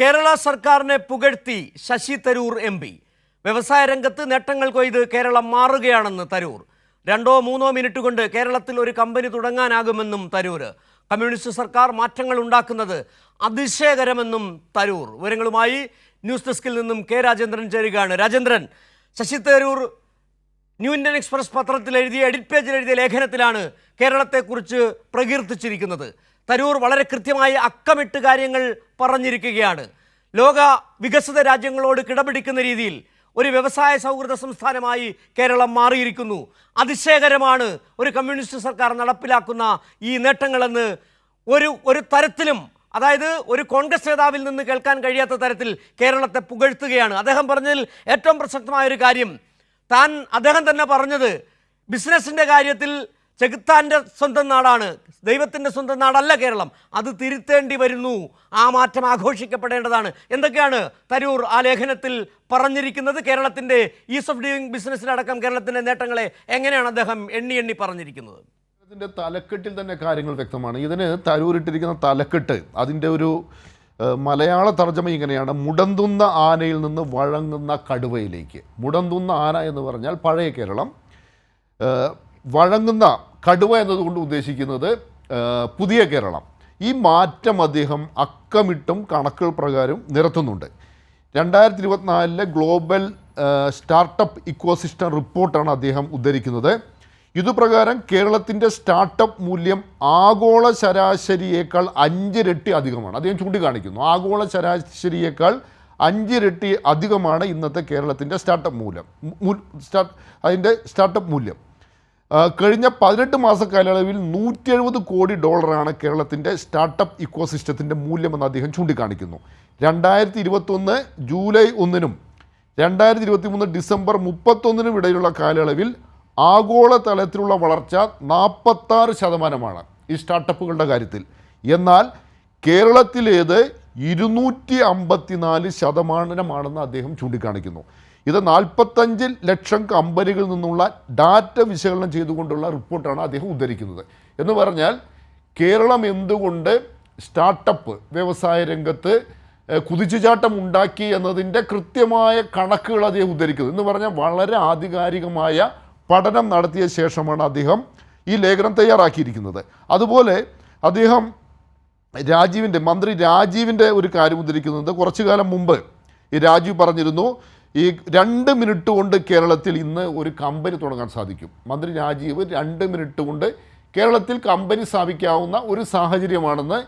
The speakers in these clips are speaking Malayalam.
കേരള സർക്കാരിനെ പുകഴ്ത്തി ശശി തരൂർ എം പി. വ്യവസായ രംഗത്ത് നേട്ടങ്ങൾ കൊയ്ത് കേരളം മാറുകയാണെന്ന് തരൂർ. രണ്ടോ മൂന്നോ മിനിറ്റ് കൊണ്ട് കേരളത്തിൽ ഒരു കമ്പനി തുടങ്ങാനാകുമെന്നും തരൂർ. കമ്മ്യൂണിസ്റ്റ് സർക്കാർ മാറ്റങ്ങൾ ഉണ്ടാക്കുന്നത് അതിശയകരമെന്നും തരൂർ. വിവരങ്ങളുമായി ന്യൂസ് ഡെസ്കിൽ നിന്നും കെ രാജേന്ദ്രൻ ചേരുകയാണ്. Rajendran Shashi Tharoor New Indian Express പത്രത്തിൽ എഴുതിയ എഡിറ്റ് പേജിൽ എഴുതിയ ലേഖനത്തിലാണ് കേരളത്തെക്കുറിച്ച് പ്രകീർത്തിച്ചിരിക്കുന്നത്. തരൂർ വളരെ കൃത്യമായി അക്കമിട്ട് കാര്യങ്ങൾ പറഞ്ഞിരിക്കുകയാണ്. ലോക വികസിത രാജ്യങ്ങളോട് കിടപിടിക്കുന്ന രീതിയിൽ ഒരു വ്യവസായ സൗഹൃദ സംസ്ഥാനമായി കേരളം മാറിയിരിക്കുന്നു. അതിശയകരമാണ് ഒരു കമ്മ്യൂണിസ്റ്റ് സർക്കാർ നടപ്പിലാക്കുന്ന ഈ നേട്ടങ്ങളെന്ന് ഒരു ഒരു തരത്തിലും അതായത് ഒരു കോൺഗ്രസ് നേതാവിൽ നിന്ന് കേൾക്കാൻ കഴിയാത്ത തരത്തിൽ കേരളത്തെ പുകഴ്ത്തുകയാണ്. അദ്ദേഹം പറഞ്ഞതിൽ ഏറ്റവും പ്രസക്തമായ ഒരു കാര്യം താൻ അദ്ദേഹം തന്നെ പറഞ്ഞത് ബിസിനസ്സിന്റെ കാര്യത്തിൽ ചെകുത്താന്റെ സ്വന്തം നാടാണ്. ദൈവത്തിന്റെ സ്വന്തം നാടല്ല കേരളം. അത് തിരുത്തേണ്ടി വരുന്നു. ആ മാറ്റം ആഘോഷിക്കപ്പെടേണ്ടതാണ്. എന്തൊക്കെയാണ് തരൂർ ആ ലേഖനത്തിൽ പറഞ്ഞിരിക്കുന്നത് കേരളത്തിന്റെ ഈസ് ഓഫ് ഡൂയിങ് ബിസിനസ്സിലടക്കം കേരളത്തിന്റെ നേട്ടങ്ങളെ എങ്ങനെയാണ് അദ്ദേഹം എണ്ണി എണ്ണി പറഞ്ഞിരിക്കുന്നത്? ഇതിന്റെ തലക്കെട്ടിൽ തന്നെ കാര്യങ്ങൾ വ്യക്തമാണ്. ഇതിന് തരൂരിട്ടിരിക്കുന്ന തലക്കെട്ട് അതിന്റെ ഒരു മലയാള തർജമ ഇങ്ങനെയാണ്. മുടന്തുന്ന ആനയിൽ നിന്ന് വഴങ്ങുന്ന കടുവയിലേക്ക്. മുടന്തുന്ന ആന എന്ന് പറഞ്ഞാൽ പഴയ കേരളം. വഴങ്ങുന്ന കടുവ എന്നതുകൊണ്ട് ഉദ്ദേശിക്കുന്നത് പുതിയ കേരളം. ഈ മാറ്റം അദ്ദേഹം അക്കമിട്ടും കണക്കുകൾ പ്രകാരം നിരത്തുന്നുണ്ട്. രണ്ടായിരത്തി ഇരുപത്തിനാലിലെ ഗ്ലോബൽ സ്റ്റാർട്ടപ്പ് ഇക്കോസിസ്റ്റം റിപ്പോർട്ടാണ് അദ്ദേഹം ഉദ്ധരിക്കുന്നത്. ഇതുപ്രകാരം കേരളത്തിന്റെ സ്റ്റാർട്ടപ്പ് മൂല്യം ആഗോള ശരാശരിയേക്കാൾ അഞ്ചിരട്ടി അധികമാണ്. അദ്ദേഹം ചൂണ്ടിക്കാണിക്കുന്നു ആഗോള ശരാശരിയേക്കാൾ അഞ്ചിരട്ടി അധികമാണ് ഇന്നത്തെ കേരളത്തിന്റെ സ്റ്റാർട്ടപ്പ് മൂല്യം. അതിന്റെ സ്റ്റാർട്ടപ്പ് മൂല്യം. കഴിഞ്ഞ പതിനെട്ട് മാസ കാലയളവിൽ നൂറ്റി എഴുപത് കോടി ഡോളറാണ് കേരളത്തിന്റെ സ്റ്റാർട്ടപ്പ് ഇക്കോസിസ്റ്റത്തിന്റെ മൂല്യമെന്ന് അദ്ദേഹം ചൂണ്ടിക്കാണിക്കുന്നു. രണ്ടായിരത്തി ഇരുപത്തൊന്ന് ജൂലൈ ഒന്നിനും രണ്ടായിരത്തി ഇരുപത്തി മൂന്ന് ഡിസംബർ മുപ്പത്തൊന്നിനും ഇടയിലുള്ള കാലയളവിൽ ആഗോള തലത്തിലുള്ള വളർച്ച നാൽപ്പത്താറ് ശതമാനമാണ് ഈ സ്റ്റാർട്ടപ്പുകളുടെ കാര്യത്തിൽ. എന്നാൽ കേരളത്തിലേത് ഇരുന്നൂറ്റി അമ്പത്തിനാല് ശതമാനമാണെന്ന് അദ്ദേഹം ചൂണ്ടിക്കാണിക്കുന്നു. ഇത് നാൽപ്പത്തഞ്ച് ലക്ഷം കമ്പനികളിൽ നിന്നുള്ള ഡാറ്റ വിശകലനം ചെയ്തുകൊണ്ടുള്ള റിപ്പോർട്ടാണ് അദ്ദേഹം ഉദ്ധരിക്കുന്നത്. എന്ന് പറഞ്ഞാൽ കേരളം എന്തുകൊണ്ട് സ്റ്റാർട്ടപ്പ് വ്യവസായ രംഗത്ത് കുതിച്ചുചാട്ടം ഉണ്ടാക്കി എന്നതിന്റെ കൃത്യമായ കണക്കുകൾ അദ്ദേഹം ഉദ്ധരിക്കുന്നത്. എന്ന് പറഞ്ഞാൽ വളരെ ആധികാരികമായ പഠനം നടത്തിയ ശേഷമാണ് അദ്ദേഹം ഈ ലേഖനം തയ്യാറാക്കിയിരിക്കുന്നത്. അതുപോലെ അദ്ദേഹം രാജീവിന്റെ മന്ത്രി രാജീവിന്റെ ഒരു കാര്യം ഉദ്ധരിക്കുന്നത് കുറച്ചു കാലം മുമ്പ്. ഈ രാജീവ് പറഞ്ഞിരുന്നു ഈ രണ്ട് മിനിറ്റ് കൊണ്ട് കേരളത്തിൽ ഇന്ന് ഒരു കമ്പനി തുടങ്ങാൻ സാധിക്കും. മന്ത്രി രാജീവ് രണ്ട് മിനിറ്റ് കൊണ്ട് കേരളത്തിൽ കമ്പനി സ്ഥാപിക്കാവുന്ന ഒരു സാഹചര്യമാണെന്ന്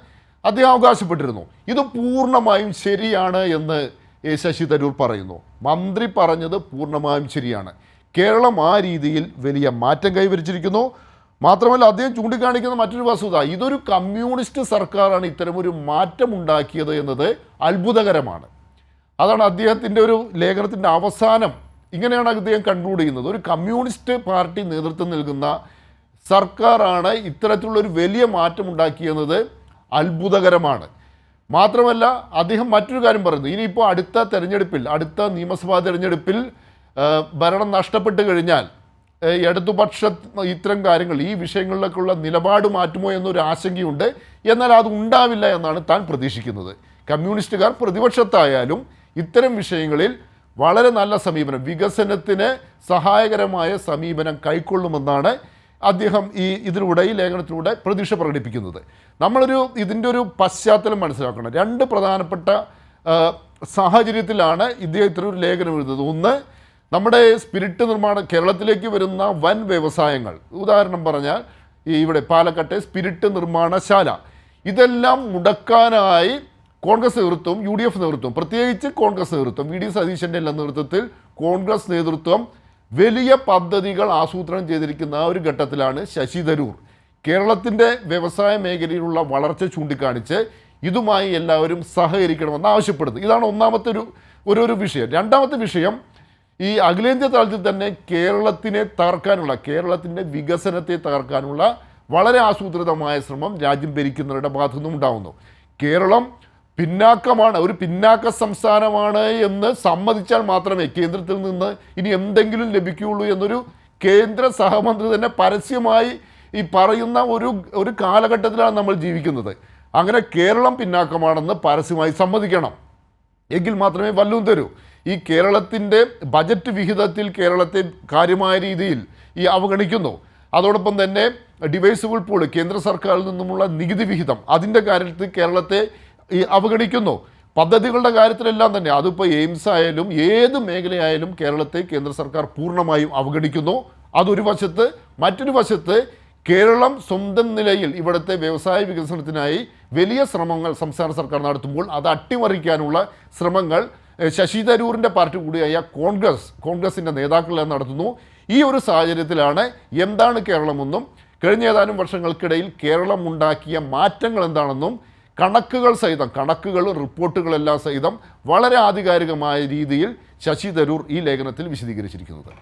അദ്ദേഹം അവകാശപ്പെട്ടിരുന്നു. ഇത് പൂർണമായും ശരിയാണ് എന്ന് ശശി തരൂർ പറയുന്നു. മന്ത്രി പറഞ്ഞത് പൂർണമായും ശരിയാണ്. കേരളം ആ രീതിയിൽ വലിയ മാറ്റം കൈവരിച്ചിരിക്കുന്നു. മാത്രമല്ല അദ്ദേഹം ചൂണ്ടിക്കാണിക്കുന്ന മറ്റൊരു വസ്തുത ഇതൊരു കമ്മ്യൂണിസ്റ്റ് സർക്കാരാണ് ഇത്തരമൊരു മാറ്റം ഉണ്ടാക്കിയത് എന്നത് അത്ഭുതകരമാണ്. അതാണ് അദ്ദേഹത്തിന്റെ ഒരു ലേഖനത്തിന്റെ അവസാനം. ഇങ്ങനെയാണ് അദ്ദേഹം കൺക്ലൂഡ് ചെയ്യുന്നത്. ഒരു കമ്മ്യൂണിസ്റ്റ് പാർട്ടി നേതൃത്വം നൽകുന്ന സർക്കാരാണ് ഇത്തരത്തിലുള്ള ഒരു വലിയ മാറ്റം ഉണ്ടാക്കിയെന്നത്. അത്ഭുതകരമാണ്. മാത്രമല്ല അദ്ദേഹം മറ്റൊരു കാര്യം പറയുന്നു. ഇനിയിപ്പോൾ അടുത്ത തെരഞ്ഞെടുപ്പിൽ അടുത്ത നിയമസഭാ തെരഞ്ഞെടുപ്പിൽ ഭരണം നഷ്ടപ്പെട്ട് കഴിഞ്ഞാൽ ഇടതുപക്ഷ ഇത്തരം കാര്യങ്ങൾ ഈ വിഷയങ്ങളിലൊക്കെയുള്ള നിലപാട് മാറ്റുമോ എന്നൊരു ആശങ്കയുണ്ട്. എന്നാൽ അത് ഉണ്ടാവില്ല എന്നാണ് താൻ പ്രതീക്ഷിക്കുന്നത്. കമ്മ്യൂണിസ്റ്റുകാർ പ്രതിപക്ഷത്തായാലും ഇത്തരം വിഷയങ്ങളിൽ വളരെ നല്ല സമീപനം വികസനത്തിന് സഹായകരമായ സമീപനം കൈക്കൊള്ളുമെന്നാണ് അദ്ദേഹം ഈ ഇതിലൂടെ ഈ ലേഖനത്തിലൂടെ പ്രതീക്ഷ പ്രകടിപ്പിക്കുന്നത്. നമ്മളൊരു ഇതിന്റെ ഒരു പശ്ചാത്തലം മനസ്സിലാക്കണം. രണ്ട് പ്രധാനപ്പെട്ട സാഹചര്യത്തിലാണ് ഇദ്ദേഹം ഇത്തരം ഒരു ലേഖനം എഴുതുന്നത്. ഒന്ന് നമ്മുടെ സ്പിരിറ്റ് നിർമ്മാണം കേരളത്തിലേക്ക് വരുന്ന വൻ വ്യവസായങ്ങൾ. ഉദാഹരണം പറഞ്ഞാൽ ഇവിടെ പാലക്കാട്ടെ സ്പിരിറ്റ് നിർമ്മാണശാല. ഇതെല്ലാം മുടക്കാനായി കോൺഗ്രസ് നേതൃത്വം യു ഡി എഫ് നേതൃത്വം പ്രത്യേകിച്ച് കോൺഗ്രസ് നേതൃത്വം വി ഡി സതീശന്റെ എല്ലാം നേതൃത്വത്തിൽ കോൺഗ്രസ് നേതൃത്വം വലിയ പദ്ധതികൾ ആസൂത്രണം ചെയ്തിരിക്കുന്ന ആ ഒരു ഘട്ടത്തിലാണ് ശശി തരൂർ. കേരളത്തിന്റെ വ്യവസായ മേഖലയിലുള്ള വളർച്ച ചൂണ്ടിക്കാണിച്ച് ഇതുമായി എല്ലാവരും സഹകരിക്കണമെന്ന് ആവശ്യപ്പെടുന്നത് ഇതാണ് ഒന്നാമത്തെ ഒരു ഒരു ഒരു വിഷയം. രണ്ടാമത്തെ വിഷയം ഈ അഖിലേന്ത്യാ തലത്തിൽ തന്നെ കേരളത്തിനെ തകർക്കാനുള്ള കേരളത്തിന്റെ വികസനത്തെ തകർക്കാനുള്ള വളരെ ആസൂത്രിതമായ ശ്രമം രാജ്യം ഭരിക്കുന്നവരുടെ ഭാഗത്തു നിന്നും ഉണ്ടാകുന്നു കേരളം പിന്നാക്കമാണ് ഒരു പിന്നാക്ക സംസ്ഥാനമാണ് എന്ന് സമ്മതിച്ചാൽ മാത്രമേ കേന്ദ്രത്തിൽ നിന്ന് ഇനി എന്തെങ്കിലും ലഭിക്കുകയുള്ളൂ എന്നൊരു കേന്ദ്ര സഹമന്ത്രി തന്നെ പരസ്യമായി ഈ പറയുന്ന ഒരു ഒരു കാലഘട്ടത്തിലാണ് നമ്മൾ ജീവിക്കുന്നത്. അങ്ങനെ കേരളം പിന്നാക്കമാണെന്ന് പരസ്യമായി സമ്മതിക്കണം. എങ്കിൽ മാത്രമേ വല്ലതും തരൂ. ഈ കേരളത്തിന്റെ ബജറ്റ് വിഹിതത്തിൽ കേരളത്തെ കാര്യമായ രീതിയിൽ ഈ അവഗണിക്കുന്നു. അതോടൊപ്പം തന്നെ ഡിവൈസുകൾ പൂൾ കേന്ദ്ര സർക്കാരിൽ നിന്നുമുള്ള നികുതി വിഹിതം അതിന്റെ കാര്യത്തിൽ കേരളത്തെ ഈ അവഗണിക്കുന്നു. പദ്ധതികളുടെ കാര്യത്തിലെല്ലാം തന്നെ. അതിപ്പോൾ എയിംസ് ആയാലും ഏത് മേഖലയായാലും കേരളത്തെ കേന്ദ്ര സർക്കാർ പൂർണമായും അവഗണിക്കുന്നു. അതൊരു വശത്ത്. മറ്റൊരു വശത്ത് കേരളം സ്വന്തം നിലയിൽ ഇവിടുത്തെ വ്യവസായ വികസനത്തിനായി വലിയ ശ്രമങ്ങൾ സംസ്ഥാന സർക്കാർ നടത്തുമ്പോൾ അത് അട്ടിമറിക്കാനുള്ള ശ്രമങ്ങൾ ശശി തരൂരിന്റെ പാർട്ടി കൂടിയായ കോൺഗ്രസ് കോൺഗ്രസിന്റെ നേതാക്കളെല്ലാം നടത്തുന്നു. ഈ ഒരു സാഹചര്യത്തിലാണ് എന്താണ് കേരളമെന്നും കഴിഞ്ഞ ഏതാനും വർഷങ്ങൾക്കിടയിൽ കേരളം ഉണ്ടാക്കിയ മാറ്റങ്ങൾ എന്താണെന്നും കണക്കുകൾ സഹിതം കണക്കുകളും റിപ്പോർട്ടുകളെല്ലാം സഹിതം വളരെ ആധികാരികമായ രീതിയിൽ ശശി തരൂർ ഈ ലേഖനത്തിൽ വിശദീകരിച്ചിരിക്കുന്നത്.